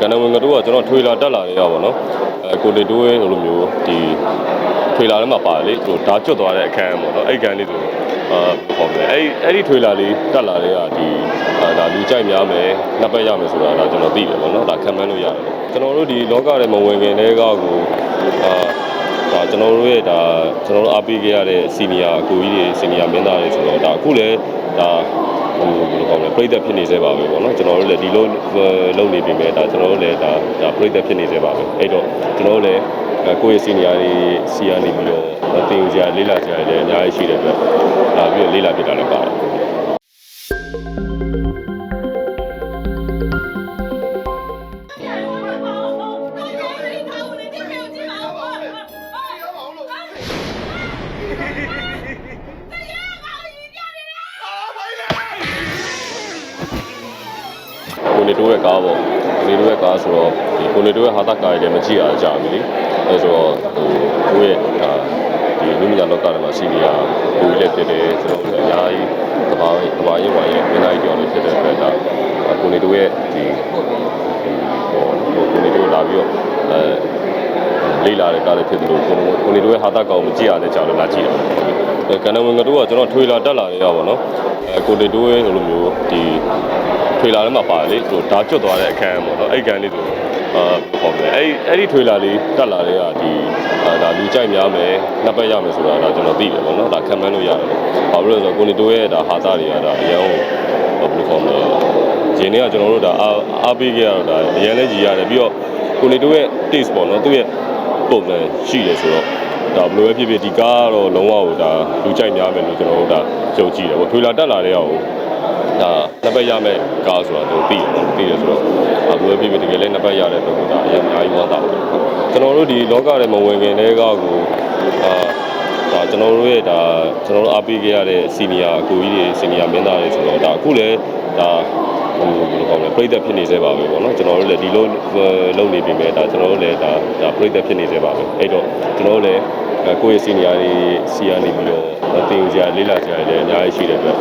ကနဝင်ကတို့ကကျွန်တော်ထွေလာတက်လာနေရပါတော့အဲကိုလီတိုးရဲ့လိုမျိုးဒီထွေလာထဲမှာပါတယ်လေဟိုဒါကျွတ်သွားတဲ့အခန်းပေါ့နော်အဲ့အခန်းလေးဆိုအာဟောမယ်အဲ့အဲ့ဒီထွေလာလေးတက်လာတဲ့ကဒီအာဒါလူကြိုက်များမယ်နှစ်ပတ်ရမယ်ဆိုတာဒါကျွန်တော်သိတယ်ပေါ့နော်ဒါခံမှန်းလို့ရတယ်ကျွန်တော်တို့ဒီလောကထဲမှာဝင်ခင်တဲ့ကောက်ကိုအာဒါကျွန်တော်တို့ရဲ့ဒါကျွန်တော်တို့အားပေးခဲ့ရတဲ့စီနီယာအကိုကြီးတွေစီနီယာမင်းသားတွေဆိုတော့ဒါအခုလည်း ဒါဟိုဘယ်လိုကောင်းလဲပြိသက်ဖြစ်နေသေးပါပဲပေါ့နော်ကျွန်တော်တို့လည်းဒီလိုလုံနေပြီမဲ့ဒါကျွန်တော်တို့လည်းဒါဒါပြိသက်ဖြစ်နေသေးပါပဲအဲ့တော့ကျွန်တော်တို့လည်းအဲကိုယ့်ရဲ့စီနီယာတွေစီယာနေပြီးတော့တင်ယူကြလေးလာကြတယ်အများကြီးရှိတဲ့အတွက်ဒါပြီးတော့လေးလာပြတာလည်းပါတယ် နေတိုးရဲ့ကားပေါ့ကိုနေတိုးရဲ့ကားဆိုတော့ဒီကိုနေတိုးရဲ့ဟာတာကားတွေလည်းမကြည့်ရကြဘူးလေအဲဆိုတော့ဟိုကိုရဲ့ဒါဒီလူမြညာလောကထဲမှာစီနီယာကိုကြီးလည်းဖြစ်တယ်ဆိုတော့အများကြီးကဘာကဘာရေးဝိုင်းရဲ့အများကြီးကြော်လည်းဖြစ်တဲ့အတွက်ဒါကိုနေတိုးရဲ့ဒီဟိုကိုနေတိုးလာပြီးတော့အဲလေးလာတဲ့ကားလည်းဖြစ်တယ်လို့ကိုကိုနေတိုးရဲ့ဟာတာကောင်မကြည့်ရတဲ့ကြောင်လည်းလာကြည့်တယ် ကနဝင်ကတို့ကကျွန်တော်ထွေလာတက်လာနေရပါတော့အဲကိုနေတိုးရဲ့လိုမျိုးဒီထွေလာထဲမှာပါတယ်လေဟိုဒါကျွတ်သွားတဲ့အခန်းပေါ့နော်အဲ့အခန်းလေးဆိုအာဟောမယ်အဲ့အဲ့ဒီထွေလာလေးတက်လာတဲ့ကဒီအာဒါလူကြိုက်များမယ်နှစ်ပတ်ရမယ်ဆိုတာဒါကျွန်တော်သိတယ်ပေါ့နော်ဒါခံမှန်းလို့ရတယ်ဘာလို့လဲဆိုတော့ကိုနေတိုးရဲ့ဒါဟာသားတွေကဒါအရန်ဟိုဘယ်လိုခေါ်မလဲဂျင်းတွေကကျွန်တော်တို့ဒါအားအားပေးခဲ့ရတော့ဒါအရန်လည်းကြည်ရတယ်ပြီးတော့ကိုနေတိုးရဲ့ taste ပေါ့နော်သူ့ရဲ့ပုံစံရှိတယ်ဆိုတော့ ဒါဘယ်လိုပဲဖြစ်ဖြစ်ဒီကားကတော့လုံးဝဟိုဒါလူကြိုက်များမယ်လို့ကျွန်တော်တို့ဒါကြုံကြည့်တယ်ပေါ့ထွေလာတက်လာတဲ့ဟိုဒါနှစ်ပတ်ရမယ်ကားဆိုတာသူသိတယ်နော်သိတယ်ဆိုတော့အခုပဲပြည်ပြည်တကယ်လည်းနှစ်ပတ်ရတဲ့ပုဂ္ဂိုလ်ဒါအရင်အများကြီးဝမ်းသာတယ်ကျွန်တော်တို့ဒီလောကထဲမှာဝင်ခင်တဲ့ကောက်ကိုအာဒါကျွန်တော်တို့ရဲ့ဒါကျွန်တော်တို့အားပေးခဲ့ရတဲ့စီနီယာအကိုကြီးတွေစီနီယာမင်းသားတွေဆိုတော့ဒါအခုလည်းဒါဟို ဘယ်လိုကောင်းလဲပြိသက်ဖြစ်နေသေးပါပဲပေါ့နော်ကျွန်တော်တို့လည်းဒီလိုလုံနေပြီမဲ့ဒါကျွန်တော်တို့လည်းဒါဒါပြိသက်ဖြစ်နေသေးပါပဲအဲ့တော့ကျွန်တော်တို့လည်းအဲကိုယ့်ရဲ့စီနီယာတွေစီယာနေပြီးတော့တင်ယူကြလေးလာကြတယ်လည်းအများကြီးရှိတဲ့အတွက်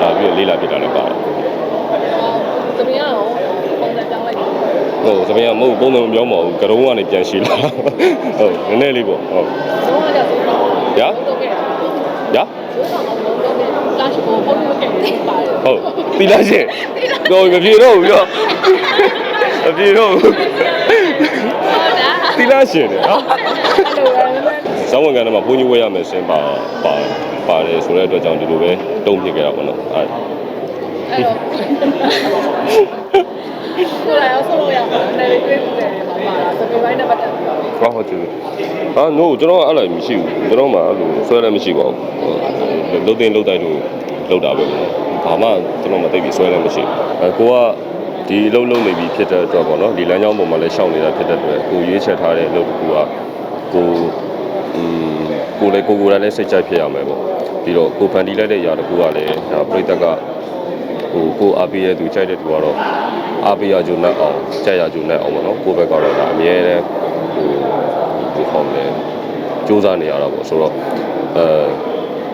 ဒါပြီးတော့လေးလာပြတာလည်းပါတယ်သမီးကတော့ပုံစံပြောင်းလိုက်တယ်ဟုတ်သမီးကမဟုတ်ပုံမှန်မပြောမဟုတ်ကရုံးကနေပြန်ရှိလာဟုတ်နည်းနည်းလေးပေါ့ဟုတ်တော့ကဆိုတော့ညာတော့ကဲညာဆိုတော့တော့တော့ကဲလာရှိဖို့ပုံလို့ ကဲပါတယ်ဟုတ်တီလာရှင်တော့မပြေတော့ဘူးပြောမပြေတော့ဘူးဟုတ်တာတီလာရှင်တယ်နော်အဲ့လိုပဲဇောင်းဝန်ကန်ထဲမှာဘုန်းကြီးဝဲရမယ်စင်ပါပါပါတယ်ဆိုတဲ့အတွက်ကြောင့်ဒီလိုပဲတုံ့ဖြစ်ခဲ့တာပေါ့နော်အဲအဲ့တော့ကိုလာရောက်ဆုံးလို့ရမှာတယ်လေးတွေ့တယ်မှာပါလားစပယ်ပိုင်းနဲ့ပတ်သက်ပြီးတော့ ဘာဟုတ်ချင်ဟာ no ကျွန်တော်ကအဲ့လိုမရှိဘူးကျွန်တော်မှအဲ့လိုဆွဲလည်းမရှိပါဘူးလုတ်တင်လုတ်တိုက်လို့လုတ်တာပဲဘာမှကျွန်တော်မသိပြီးဆွဲလည်းမရှိဘူးအဲကိုကဒီအလုံးလုံးနေပြီဖြစ်တဲ့အတွက်ပေါ့နော်ဒီလမ်းကြောင်းပေါ်မှာလည်းရှောင်နေတာဖြစ်တဲ့အတွက်ကိုရွေးချက်ထားတဲ့လုပ်တစ်ခုကကိုอืมကိုလည်းကိုကိုယ်တိုင်လည်းစိတ်ကြိုက်ဖြစ်ရမယ်ပေါ့ပြီးတော့ကိုဖန်တီးလိုက်တဲ့ຢာတစ်ခုကလည်းဒါပြိတ္တကဟိုကိုအားပေးရသူကြိုက်တဲ့သူကတော့အားပေးရကြုံနဲ့အောင်ကြိုက်ရကြုံနဲ့အောင်ပေါ့နော်ကိုယ့်ဘက်ကတော့ဒါအမြဲတမ်း ဟိုဒီဖော်မယ်စူးစမ်းနေရတာပေါ့ဆိုတော့အဲ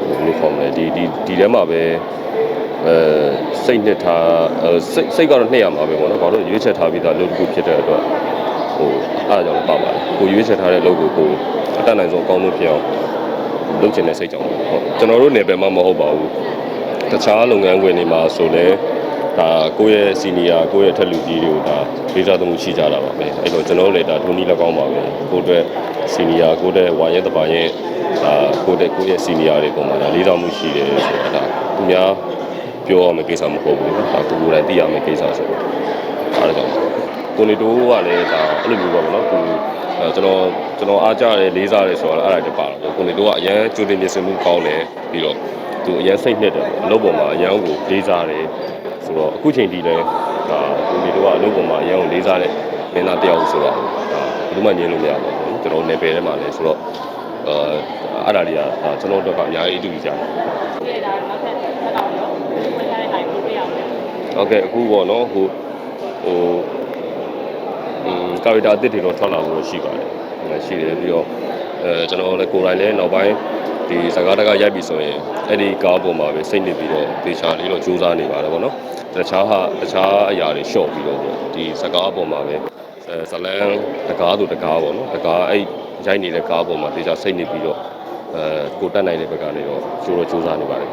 ဘယ်လိုဖော်မလဲဒီဒီဒီထဲမှာပဲအဲစိတ်နှစ်ထားအဲစိတ်စိတ်ကတော့နှစ်ရမှာပဲပေါ့နော်ဘာလို့ရွေးချက်ထားပြီးသားလုပ်တစ်ခုဖြစ်တဲ့အတွက်ဟိုအားကြောင့်ပါပါတယ်ကိုရွေးချက်ထားတဲ့လုပ်ကိုကိုအတတ်နိုင်ဆုံးအကောင်းဆုံးဖြစ်အောင်လုပ်ချင်တဲ့စိတ်ကြောင့်ပေါ့ဟုတ်ကျွန်တော်တို့နယ်ပယ်မှာမဟုတ်ပါဘူးတခြားလုပ်ငန်းခွင်တွေမှာဆိုလဲ ဒါကိုယ့်ရဲ့စီနီယာကိုယ့်ရဲ့အထက်လူကြီးတွေကိုဒါလေးစားသမှုရှိကြတာပါပဲအဲ့တော့ကျွန်တော်တို့လည်းဒါဒုနီ၎င်းပါပဲကိုယ့်အတွက်စီနီယာကိုယ့်အတွက်ဝါရဲတပါရဲ့ဒါကိုယ့်အတွက်ကိုယ့်ရဲ့စီနီယာတွေပုံမှာဒါလေးစားမှုရှိတယ်ဆိုတာဒါသူများပြောရမယ့်ကိစ္စမဟုတ်ဘူးဒါကိုယ်ကိုယ်တိုင်သိရမယ့်ကိစ္စဆိုတော့အားကြောင့်ကိုနေတိုးကလည်းဒါအဲ့လိုမျိုးပါဗောနော်သူအဲကျွန်တော်ကျွန်တော်အားကြတယ်လေးစားတယ်ဆိုတော့အဲ့ဒါတည်းပါတော့ကိုနေတိုးကအရန်ကြိုတင်ပြင်ဆင်မှုကောင်းတယ်ပြီးတော့သူအရန်စိတ်နှစ်တယ်ပေါ့အလုပ်ပေါ်မှာအရန်ကိုလေးစားတယ် ဆိုတော့အခုချိန်ထိလည်းဒါကိုနေတိုးကအလုပ်ပေါ်မှာအရန်ကိုလေးစားတဲ့မင်းသားတယောက်ဆိုတော့ဒါဘယ်သူမှညင်းလို့မရပါဘူးကျွန်တော်နယ်ပယ်ထဲမှာလည်းဆိုတော့အဲအဲ့ဒါတွေကဒါကျွန်တော်တို့ကအများကြီးအတူတူကြတယ်ဒီဒါနောက်ထပ်ဆက်တော့ရောမထားတဲ့နိုင်ကိုပြရအောင်ဟုတ်ကဲ့အခုပေါ့နော်ဟိုဟိုอืมကာရီတာအသစ်တွေတော့ထွက်လာလို့ရှိပါတယ်။အဲရှိတယ်ပြီးတော့အဲကျွန်တော်လည်းကိုယ်တိုင်လည်းနောက်ပိုင်း ဒီစကားတကားရိုက်ပြီဆိုရင်အဲ့ဒီကားပေါ်မှာပဲစိတ်နေပြီးတော့တေချာလေးတော့စူးစမ်းနေပါတယ်ပေါ့နော်တခြားဟာတခြားအရာတွေရှော့ပြီးတော့ပေါ့ဒီစကားပေါ်မှာပဲအဲဇလန်တကားဆိုတကားပေါ့နော်တကားအဲ့ရိုက်နေတဲ့ကားပေါ်မှာတေချာစိတ်နေပြီးတော့အဲကိုတက်နိုင်တဲ့ဘက်ကနေတော့ကျိုးတော့စူးစမ်းနေပါတယ်